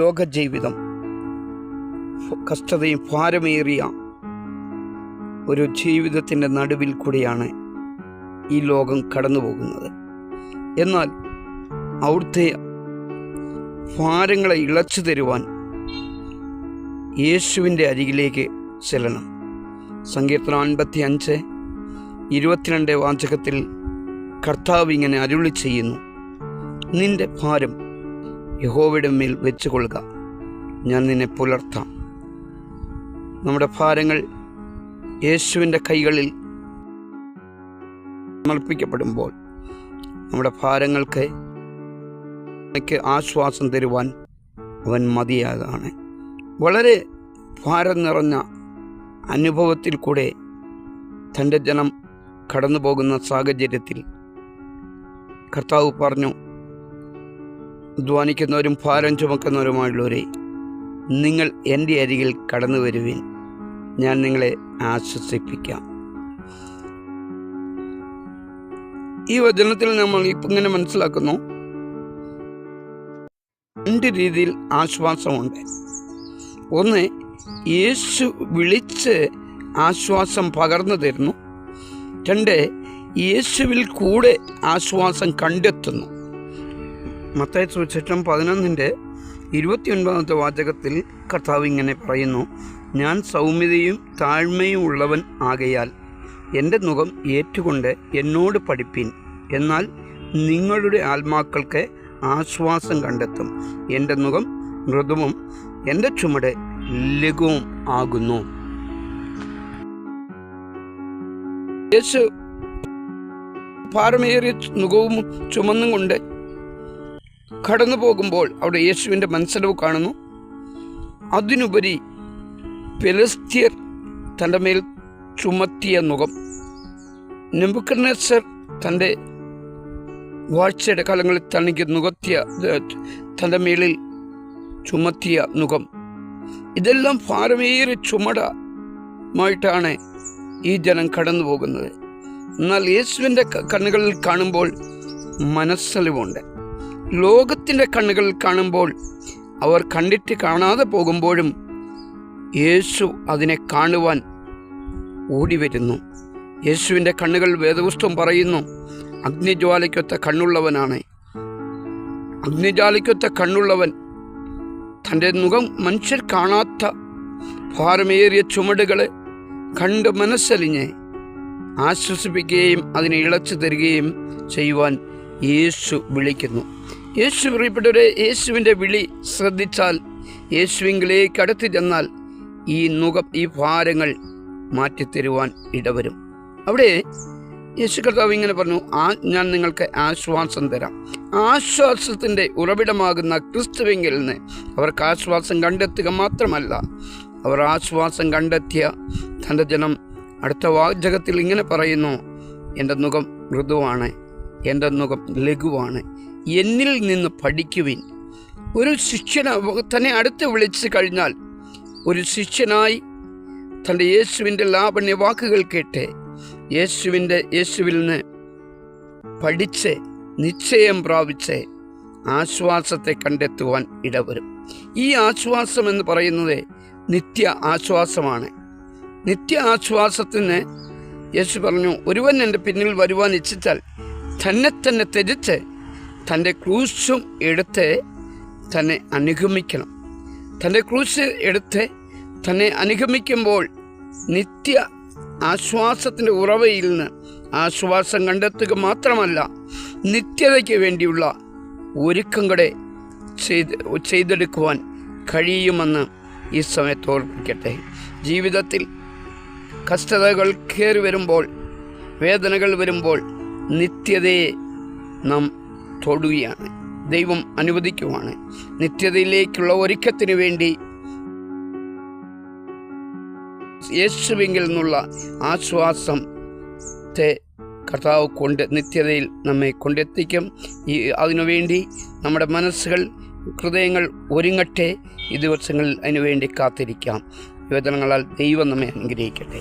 ലോക ജീവിതം കഷ്ടതയും ഭാരമേറിയ ഒരു ജീവിതത്തിന്റെ നടുവിൽ കൂടിയാണ് ഈ ലോകം കടന്നു പോകുന്നത് എന്നാൽ അവിടുത്തെ ഭാരങ്ങളെ ഇളച്ചു തരുവാൻ യേശുവിന്റെ അരികിലേക്ക് ചെല്ലണം. സങ്കീർത്തനം അൻപത്തി അഞ്ച് ഇരുപത്തിരണ്ട് വാചകത്തിൽ കർത്താവ് ഇങ്ങനെ അരുളി ചെയ്യുന്നു നിന്റെ ഭാരം യഹോവയുടെ മേൽ വെച്ചുകൊള്ളുക. ഞാൻ നിന്നെ പുലർത്താം. നമ്മുടെ ഭാരങ്ങൾ യേശുവിന്റെ കൈകളിൽ സമർപ്പിക്കപ്പെടുമ്പോൾ നമ്മുടെ ഭാരങ്ങൾക്ക് എനിക്ക് ആശ്വാസം തരുവാൻ അവൻ മതിയാകാണ്. വളരെ ഭാരം നിറഞ്ഞ അനുഭവത്തിൽ കൂടെ തന്റെ ജനം കടന്നു പോകുന്ന സാഹചര്യത്തിൽ കർത്താവ് പറഞ്ഞു അധ്വാനിക്കുന്നവരും ഭാരം ചുമക്കുന്നവരുമായുള്ളവരെ നിങ്ങൾ എന്റെ അരികിൽ കടന്നു വരുവിൻ. ഞാൻ നിങ്ങളെ ആശ്വസിപ്പിക്കാം. ഈ വചനത്തിൽ നമ്മൾ ഇങ്ങനെ മനസ്സിലാക്കുന്നു. രണ്ട് രീതിയിൽ ആശ്വാസമുണ്ട്. ഒന്ന് യേശു വിളിച്ച് ആശ്വാസം പകർന്നു തരുന്നു. രണ്ട് യേശുവിൽ കൂടെ ആശ്വാസം കണ്ടെത്തുന്നു. മത്തായ സുവിശേഷം പതിനൊന്നിന്റെ ഇരുപത്തിയൊൻപതാമത്തെ വാചകത്തിൽ കർത്താവ് ഇങ്ങനെ പറയുന്നു ഞാൻ സൗമ്യതയും താഴ്മയും ഉള്ളവൻ ആകയാൽ എന്റെ മുഖം ഏറ്റുകൊണ്ട് എന്നോട് പഠിപ്പിൻ. എന്നാൽ നിങ്ങളുടെ ആത്മാക്കൾക്ക് ആശ്വാസം കണ്ടെത്തും. എന്റെ മുഖം മൃദുവും എന്റെ ചുമട് ലഘുവും ആകുന്നു. യേശു ഭാരമേറിയ മുഖവും ചുമന്നും കൊണ്ട് കടന്നു പോകുമ്പോൾ അവിടെ യേശുവിന്റെ മനസ്സലവ് കാണുന്നു. അതിനുപരി ഫെലസ്തീയർ തന്റെ മേൽ ചുമത്തിയ മുഖം. നെമ്പുക്കർണേശ്വർ തന്റെ വാഴ്ചയുടെ കാലങ്ങളിൽ തനിക്ക് നുകത്തിയ തന്റെ മേളിൽ ചുമത്തിയ മുഖം. ഇതെല്ലാം ഭാരമേറെ ചുമടമായിട്ടാണ് ഈ ജനം കടന്നു പോകുന്നത് എന്നാൽ യേശുവിന്റെ കണ്ണുകളിൽ കാണുമ്പോൾ മനസ്സലിവുണ്ട്. ലോകത്തിന്റെ കണ്ണുകൾ കാണുമ്പോൾ അവർ കണ്ടിട്ട് കാണാതെ പോകുമ്പോഴും യേശു അതിനെ കാണുവാൻ ഓടി വരുന്നു യേശുവിന്റെ കണ്ണുകൾ വേദപുസ്തകം പറയുന്നു അഗ്നിജ്വാലയ്ക്കൊത്ത കണ്ണുള്ളവനാണ്. അഗ്നിജ്വാലയ്ക്കൊത്ത കണ്ണുള്ളവൻ തന്റെ മുഖം മനുഷ്യർ കാണാത്ത ഭാരമേറിയ ചുമടുകളെ കണ്ട് മനസ്സലിഞ്ഞ് ആശ്വസിപ്പിക്കുകയും അതിനെ ഇളച്ചു തരികയും ചെയ്യുവാൻ യേശു വിളിക്കുന്നു. യേശു പ്രിയപ്പെട്ടവരെ യേശുവിന്റെ വിളി ശ്രദ്ധിച്ചാൽ യേശുവിങ്കിലേക്ക് അടുത്ത് ചെന്നാൽ ഈ നുഖം ഈ ഭാരങ്ങൾ മാറ്റിത്തരുവാൻ ഇടവരും. അവിടെ യേശു കർത്താവ് ഇങ്ങനെ പറഞ്ഞു ആ ഞാൻ നിങ്ങൾക്ക് ആശ്വാസം തരാം. ആശ്വാസത്തിന്റെ ഉറവിടമാകുന്ന ക്രിസ്തുവെങ്കിൽ നിന്ന് അവർക്ക് ആശ്വാസം കണ്ടെത്തുക മാത്രമല്ല അവർ ആശ്വാസം കണ്ടെത്തിയ തന്റെ ജനം അടുത്ത വാചകത്തിൽ ഇങ്ങനെ പറയുന്നു എന്റെ മുഖം മൃദുവാണ്. എന്റെ മുഖം ലഘുവാണ്. എന്നിൽ നിന്ന് പഠിക്കുവിൻ. ഒരു ശിഷ്യന തന്നെ അടുത്ത് വിളിച്ചു കഴിഞ്ഞാൽ ഒരു ശിഷ്യനായി തന്റെ യേശുവിന്റെ ലാവണ്യ വാക്കുകൾ കേട്ട് യേശുവിന്റെ യേശുവിൽ നിന്ന് പഠിച്ച് നിശ്ചയം പ്രാപിച്ച് ആശ്വാസത്തെ കണ്ടെത്തുവാൻ ഇടവരും. ഈ ആശ്വാസം എന്ന് പറയുന്നത് നിത്യ ആശ്വാസമാണ്. നിത്യ ആശ്വാസത്തിന് യേശു പറഞ്ഞു ഒരുവൻ എന്റെ പിന്നിൽ വരുവാൻ ഇച്ഛിച്ചാൽ തന്നെ തന്നെ ത്യജിച്ച് തന്റെ ക്രൂശും എടുത്ത് തന്നെ അനുഗമിക്കണം. തന്റെ ക്രൂശ് എടുത്ത് തന്നെ അനുഗമിക്കുമ്പോൾ നിത്യ ആശ്വാസത്തിന്റെ ഉറവയിൽ നിന്ന് ആശ്വാസം കണ്ടെത്തുക മാത്രമല്ല നിത്യതയ്ക്ക് വേണ്ടിയുള്ള ഒരുക്കം കൂടെ ചെയ്ത് ചെയ്തെടുക്കുവാൻ കഴിയുമെന്ന് ഈ സമയത്ത് ഓർപ്പിക്കട്ടെ ജീവിതത്തിൽ കഷ്ടതകൾ കയറി വരുമ്പോൾ വേദനകൾ വരുമ്പോൾ നിത്യതയെ നാം തൊടുകയാണ്. ദൈവം അനുവദിക്കുവാണ്. നിത്യതയിലേക്കുള്ള ഒരുക്കത്തിന് വേണ്ടി യേശുവിങ്കിൽ നിന്നുള്ള ആശ്വാസത്തെ കർത്താവ് കൊണ്ട് നിത്യതയിൽ നമ്മെ കൊണ്ടെത്തിക്കും. ഈ അതിനുവേണ്ടി നമ്മുടെ മനസ്സുകൾ ഹൃദയങ്ങൾ ഒരുങ്ങട്ടെ. ഈ ദിവസങ്ങളിൽ അതിനുവേണ്ടി കാത്തിരിക്കാം. യുവജനങ്ങളാൽ ദൈവം നമ്മെ അനുഗ്രഹിക്കട്ടെ.